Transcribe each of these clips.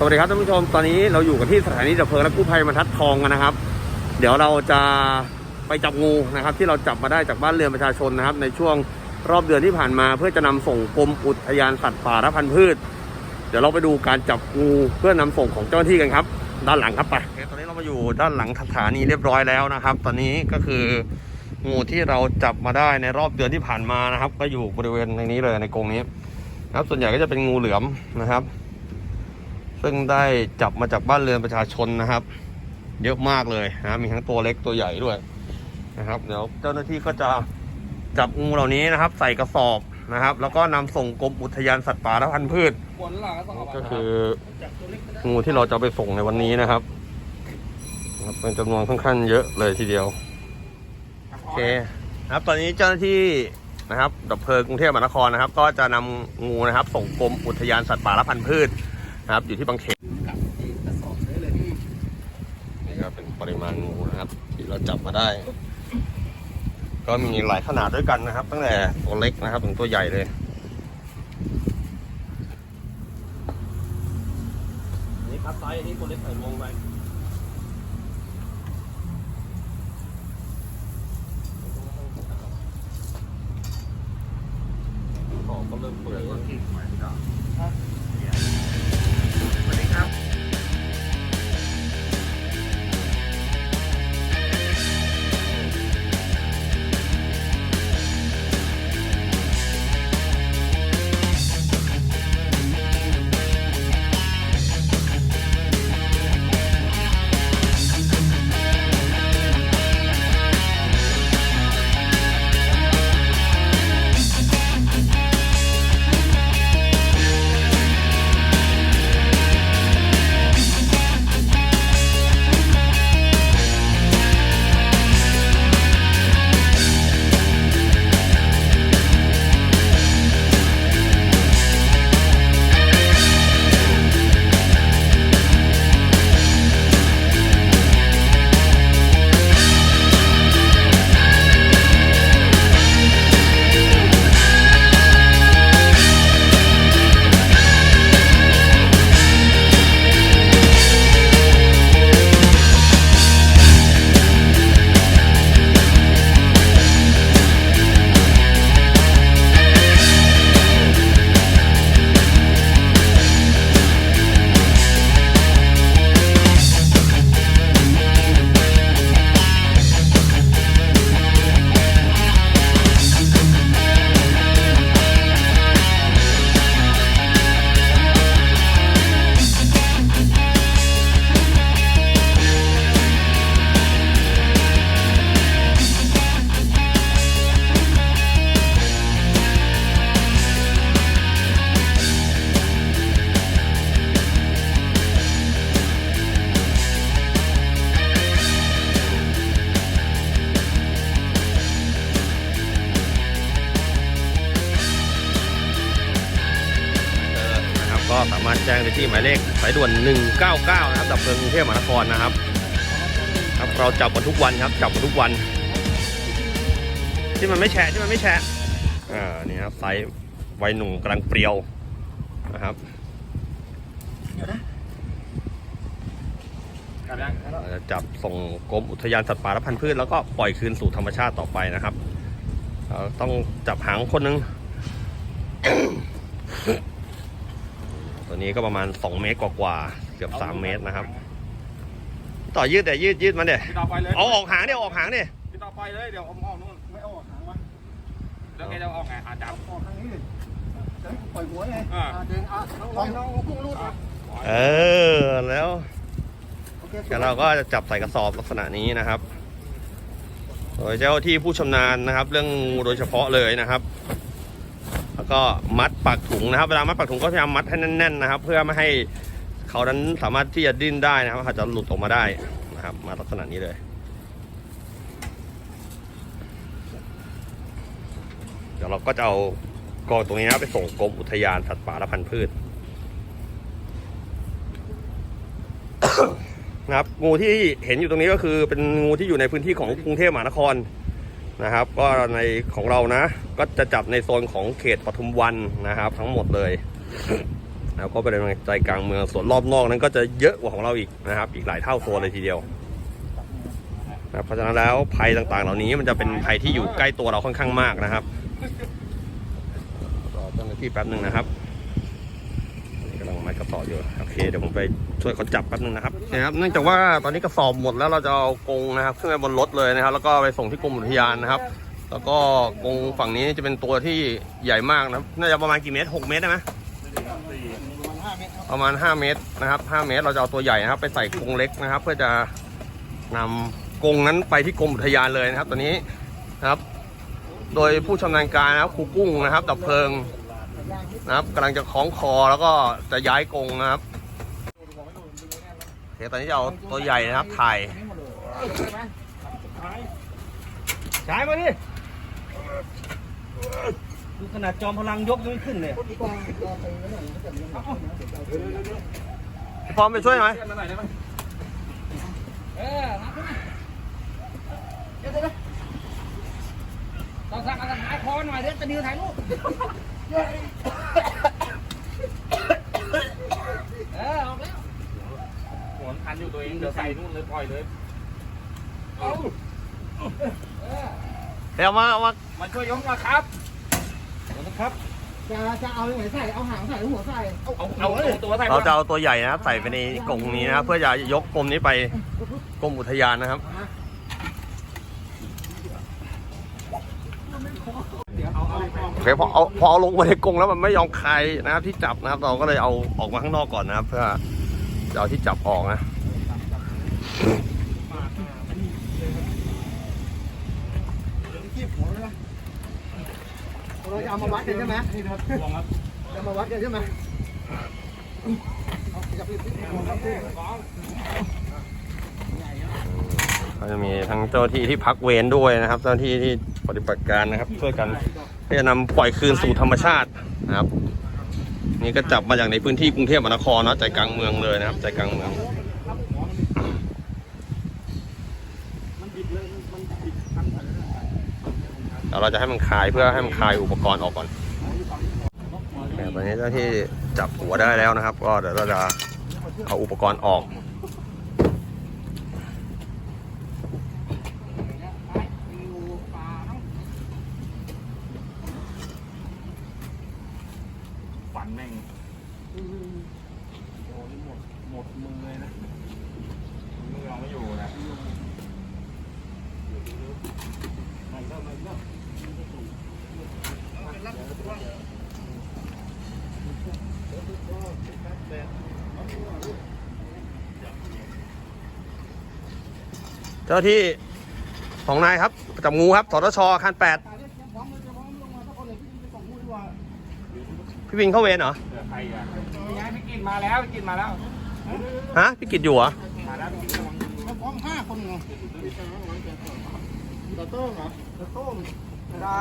สวัสดีครับท่านผู้ชมตอนนี้เราอยู่กันที่สถานีดับเพลิงและกู้ภัยบรรทัดทองกันนะครับ เดี๋ยวเราจะไปจับงูนะครับ ที่เราจับมาได้จากบ้านเรือนประชาชนนะครับ ในช่วงรอบเดือนที่ผ่านมา เพื่อจะนำส่งกรมอุทยานสัตว์ป่าและพันธุ์พืช เดี๋ยวเราไปดูการจับงูเพื่อนำส่งของเจ้าหน้าที่กันครับ ด้านหลังครับไปตอนนี้เรามาอยู่ด้านหลังสถานีเรียบร้อยแล้วนะครับ ตอนนี้ก็คืองูที่เราจับมาได้ในรอบเดือนที่ผ่านมานะครับ ก็อยู่บริเวณในนี้เลยในกรงนี้นะครับส่วนใหญ่ก็จะเป็นงูเหลือมนะครับ ซึ่งได้จับมาจากบ้านเรือนประชาชนนะครับ เยอะมากเลยนะมีทั้งตัวเล็กตัวใหญ่ด้วยนะครับเดี๋ยวเจ้าหน้าที่ก็จะจับงูเหล่านี้นะครับ ใส่กระสอบนะครับ แล้วก็นำส่งกรมอุทยานสัตว์ป่าและพันธุ์พืชก็คืองูที่เราจะไปส่งในวันนี้นะครับเป็นจำนวนค่อนข้างเยอะเลยทีเดียวโอเคครับตอนนี้เจ้าหน้าที่นะครับดับเพลิงกรุงเทพมหานครนะครับ ก็จะนำงูนะครับ ส่งกรมอุทยานสัตว์ป่าและพันธุ์พืช นะครับ อยู่ที่บางเขนนี่ก็เป็นปริมาณงูนะครับที่เราจับมาได้ ก็มีหลายขนาดด้วยกันนะครับ ตั้งแต่ตัวเล็กนะครับถึงตัวใหญ่เลยนี่ครับไซส์นี้ตัวเล็กใส่วงไป ก็สามารถแจ้งไปที่หมายเลขสายด่วน 199 นะครับ ดับเพลิงกรุงเทพมหานครนะครับ ครับเราจับกันทุกวันครับ จับกันทุกวัน ที่มันไม่แฉะที่มันไม่แฉะอ่านี่ครับไซส์วัยหนุ่มกำลังเปรียวนะครับเราจะจับส่งกรมอุทยานสัตว์ป่าและพันธุ์พืชแล้วก็ปล่อยคืนสู่ธรรมชาติต่อไปนะครับ ต้องจับหางคนนึง ตัวนี้ก็ประมาณ 2 เมตรกว่าๆเกือบ 3 เมตรนะครับ ต่อยืดแต่ยืดยืดมันเดี๋ยพี่ต่อไปเลยเอาออกหางเดี๋ยวออกหางเดี๋ยพี่ต่อไปเลยเดี๋ยวผมออกนู่นไม่เอาหางวะแล้วแกจะออกไงหาจับออกทางนี้ดิจะให้กูปล่อยหัวไงอ่าอ่าเดินอะลองลองลองพุ่งรูดอะเออแล้วโอเคแล้วเราก็จะจับใส่กระสอบลักษณะนี้นะครับ โดยเจ้าที่ผู้ชำนาญนะครับ เรื่องงูโดยเฉพาะเลยนะครับแล้ว ก็มัดปากถุงนะครับ เวลามัดปากถุงก็พยายามมัดให้แน่นๆนะครับ เพื่อไม่ให้เขานั้นสามารถที่จะดิ้นได้นะครับอาจจะหลุดออกมาได้นะครับ มาลักษณะนี้เลยเดี๋ยวเราก็จะเอากองตรงนี้นะไปส่งกรมอุทยานสัตว์ป่าและพันธุ์พืชนะครับงูที่เห็นอยู่ตรงนี้ก็คือเป็นงูที่อยู่ในพื้นที่ของกรุงเทพมหานคร นะครับ ก็ในของเรานะ ก็จะจับในโซนของเขตปทุมวันนะครับ ทั้งหมดเลย แล้วก็บริเวณใจกลางเมืองส่วนรอบนอกนั้นก็จะเยอะกว่าของเราอีกนะครับ อีกหลายเท่าตัวเลยทีเดียวนะเพราะฉะนั้นแล้วภัยต่างๆ เหล่านี้มันจะเป็นภัยที่อยู่ใกล้ตัวเราค่อนข้างมากนะครับรอเจ้าหน้าที่แป๊บหนึ่งนะครับ กำลังมัดกระออยู่โอเคเดี๋ยวผมไปช่วยเขาจับแป๊บนึงนะครับนะครับ เนื่องจากว่าตอนนี้กระสอบหมดแล้วเราจะเอากรงนะครับขึ้นไปบนรถเลยนะครับ แล้วก็ไปส่งที่กรมอุทยานนะครับ แล้วก็กรงฝั่งนี้จะเป็นตัวที่ใหญ่มากนะครับน่าจะประมาณกี่เมตรหกเมตรได้ไหมประมาณ 5 เมตรนะครับ 5 เมตรเราจะเอาตัวใหญ่นะครับ ไปใส่กรงเล็กนะครับ เพื่อจะนำกรงนั้นไปที่กรมอุทยานเลยนะครับ ตอนนี้นะครับ โดยผู้ชำนาญการนะครับครูกุ้งนะครับ ดับเพลิง นะครับกำลังจะคล้องคอแล้วก็จะย้ายกรงนะครับโอเคตอนนี้จะเอาตัวใหญ่นะครับถ่ายใช้มาดิดูขนาดจอมพลังยกยังไม่ขึ้นเลยพร้อมไปช่วยไหมเออรับขึ้นมาเดี๋ยวเดี๋ยวเดี๋ยวต้องสั่งอะไรหายคอหน่อยเดี๋ยวจะดิวถ่ายรูป เออออกแล้วหัวคันอยู่ตัวเองเดี๋ยวใส่นู่นเลยปล่อยเลยเดี๋ยวมาเอามามาช่วยยกมาครับนะครับ จะจะเอาไหนใส่ เอาหางใส่หรือหัวใส่เอาเอาตัวใส่เราจะเอาตัวใหญ่นะครับ ใส่ไปในกรงนี้นะครับ เพื่อจะยกกรมนี้ไปกรมอุทยานนะครับ โอเคพอเอาพอเอาลงมาในกรงแล้วมันไม่ยอมคลายนะครับ ที่จับนะครับ เราก็เลยเอาออกมาข้างนอกก่อนนะครับ เพื่อจะเอาที่จับออกนะคีบหัวเลยนะเราจะเอามาวัดกันใช่ไหมจะมาวัดกันใช่ไหมเอาจับไปที่หัวครับพี่ก็จะมีทั้งเจ้าหน้าที่ที่พักเวรด้วยนะครับ เจ้าหน้าที่ที่ปฏิบัติการนะครับช่วยกัน เพื่อจะนำปล่อยคืนสู่ธรรมชาตินะครับ นี่ก็จับมาจากในพื้นที่กรุงเทพมหานครเนาะใจกลางเมืองเลยนะครับใจกลางเมืองเดี๋ยวเราจะให้มันคลายเพื่อให้มันคลายอุปกรณ์ออกก่อนต่ตอนนี้เจ้าที่จับหัวได้แล้วนะครับ ก็เดี๋ยวเราจะเอาอุปกรณ์ออก ฝันแม่งโอ้นี่หมดหมดมือเลยนะมือเราไม่อยู่นะ เจ้าหน้าที่ของนายครับจับงูครับสตชอาคันแปดพี่วินเข้าเวรเหรอเหลือใครอะไม่ย้ายพี่กินมาแล้วพี่กินมาแล้วฮะพี่กิจอยู่เหรอมาแล้วพี่กินกำลังเราพร้อมห้าคนเหรอตาโต้งเหรอตาโต้งดา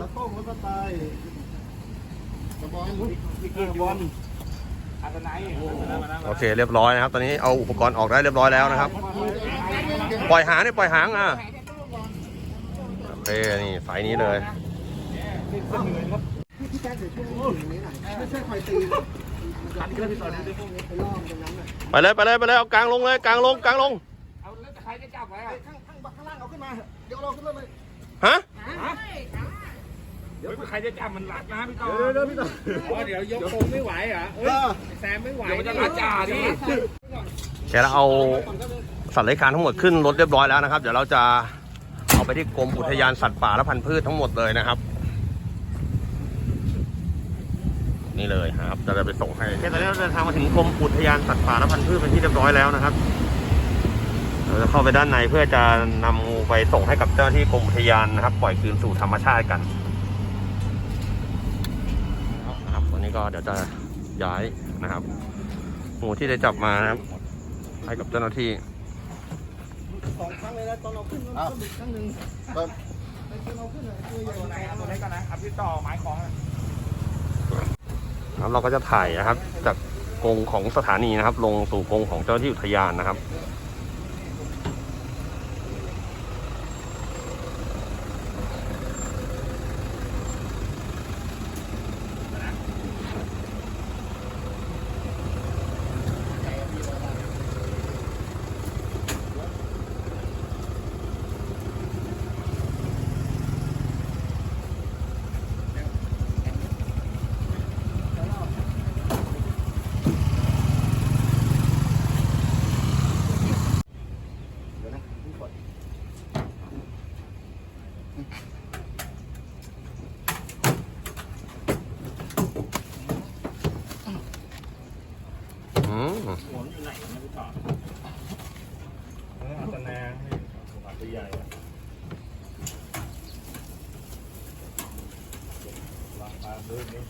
ตาโต้งแล้วก็ตายตะบอลพี่กินบอลอาตนายมาแล้ว โอเคเรียบร้อยนะครับ ตอนนี้เอาอุปกรณ์ออกได้เรียบร้อยแล้วนะครับ ปล่อยหางนี่ปล่อยหางอะโอเคนี่สายนี้เลยพี่แจ๊คเดี๋ยวช่วยอย่างนี้หน่อยไม่ใช่คอยตีขันเกินที่ตอนนี้ไปล่อมตรงนั้นน่ะไปเลยไปเลยไปเลยเอากลางลงเลยกลางลงกลางลงเอาแล้วใครจะจับไว้ไอ้อะข้างข้างข้างล่างเอาขึ้นมาเดี๋ยวเราขึ้นเลยฮะ เดี๋ยวใครจะจับมันรัดนะพี่ต่อเดี๋ยวเดี๋ยวพี่ต่ออ๋อเดี๋ยวยกคงไม่ไหวเหรอเออแซมไม่ไหวเดี๋ยวมันจะรัดจ่าดิแกเราเอาสัตว์เลื้อยคลานทั้งหมดขึ้นรถเรียบร้อยแล้วนะครับ เดี๋ยวเราจะเอาไปที่กรมอุทยานสัตว์ป่าและพันธุ์พืชทั้งหมดเลยนะครับ นี่เลยครับจะไปส่งให้ตอนนี้เราเดินทางมาถึงกรมอุทยานสัตว์ป่าและพันธุ์พืชเป็นที่เรียบร้อยแล้วนะครับเราจะเข้าไปด้านในเพื่อจะนำงูไปส่งให้กับเจ้าหน้าที่กรมอุทยานนะครับ ปล่อยคืนสู่ธรรมชาติกันนะครับวันนี้ ก็เดี๋ยวจะย้ายนะครับงูที่ได้จับมานะครับ ให้กับเจ้าหน้าที่สองครั้งเลยนะตอนเราขึ้นก็บิดครั้งหนึ่งแบบไอ้ตัวเราขึ้นอะตัวใหญ่ตัวไหนเอาตัวเล็กก่อนนะเอาพี่ต่อไม้ของครับเราก็จะถ่ายนะครับ จากกรงของสถานีนะครับ ลงสู่กรงของเจ้าหน้าที่อุทยานนะครับ หัวมันอยู่ไหนไม่รู้ต่อเอออัตนานี่ตัวใหญ่องปลาเดินนี่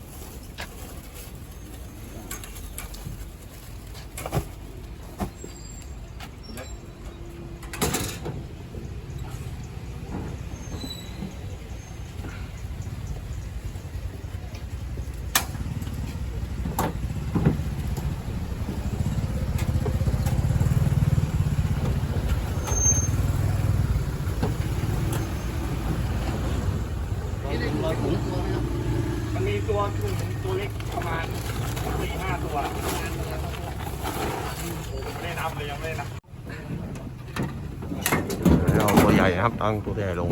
มันมีตัวถุงตัวเล็กประมาณสี่ห้าตัวไม่ได้นับเลยยังไม่ได้นับ เราตัวให ญ่นะครับ ตั้งตัวใหญ่ลง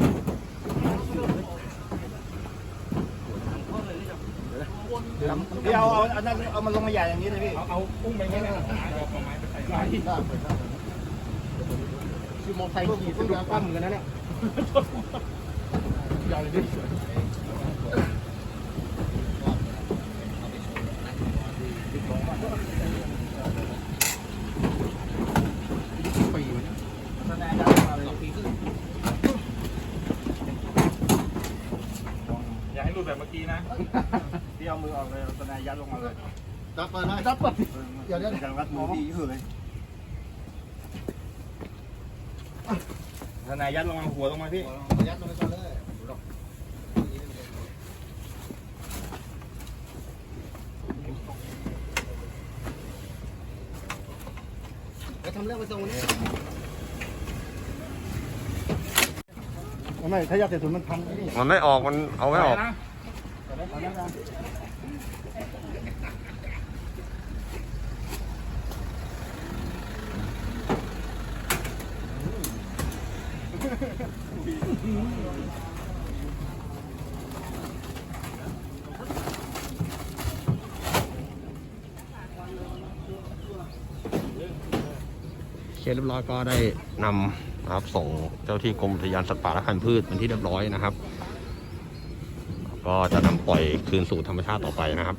เดี๋ยวเอาเอาอันนั้นเอามันลงมาใหญ่อย่างนี้เลยพี่ เอาเอาอุ้มไปไม่ได้หรอกนะเอาเอาไม้ไปใส่ไว้คือมอไซค์ขี่สะดุดปั้มกันนะเนี่ยใหญ่ดิ อย่าให้หลุด แบบเมื่อกี้นะที่เอามือออกเลยเอาตะนายยัดลงมาเลยจับเปิดเลยจับเปิดเดี๋ยวเดี๋ยวการรัดมือดีที่สุดเลยตะนายยัดลงมาหัวลงมาพี่ยัดลงไปก่อนเลยไปทำเรื่องไปส่งวันนี้ไม่ถ้ายัดใส่ถุงมันพันนี่มันไม่ออกมันเอาไม่ออก เคสเรียบร้อยก็ได้นำนะครับส่งเจ้าที่กรมอุทยานสัตว์ป่าและพันธุ์พืชเป็นที่เรียบร้อยนะครับ ก็จะนำปล่อยคืนสู่ธรรมชาติต่อไปนะครับ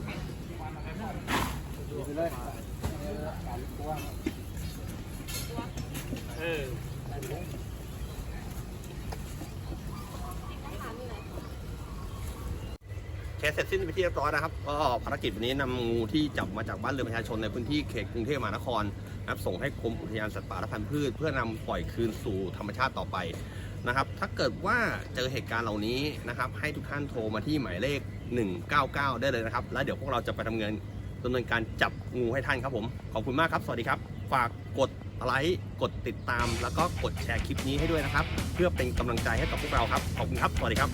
เคสเสร็จสิ้นไปที่เรียบร้อยนะครับ ก็ภารกิจวันนี้นำงูที่จับมาจากบ้านเรือนประชาชนในพื้นที่เขตกรุงเทพมหานครนะครับส่งให้กรมอุทยานสัตว์ป่าและพันธุ์พืช เพื่อนำปล่อยคืนสู่ธรรมชาติต่อไป นะครับ ถ้าเกิดว่าเจอเหตุการณ์เหล่านี้นะครับ ให้ทุกท่านโทรมาที่หมายเลข 199 ได้เลยนะครับ แล้วเดี๋ยวพวกเราจะไปทำเงินดำเนินการจับงูให้ท่านครับผม ขอบคุณมากครับ สวัสดีครับ ฝากกดไลค์ กดติดตาม แล้วก็กดแชร์คลิปนี้ให้ด้วยนะครับ เพื่อเป็นกำลังใจให้กับพวกเราครับ ขอบคุณครับ สวัสดีครับ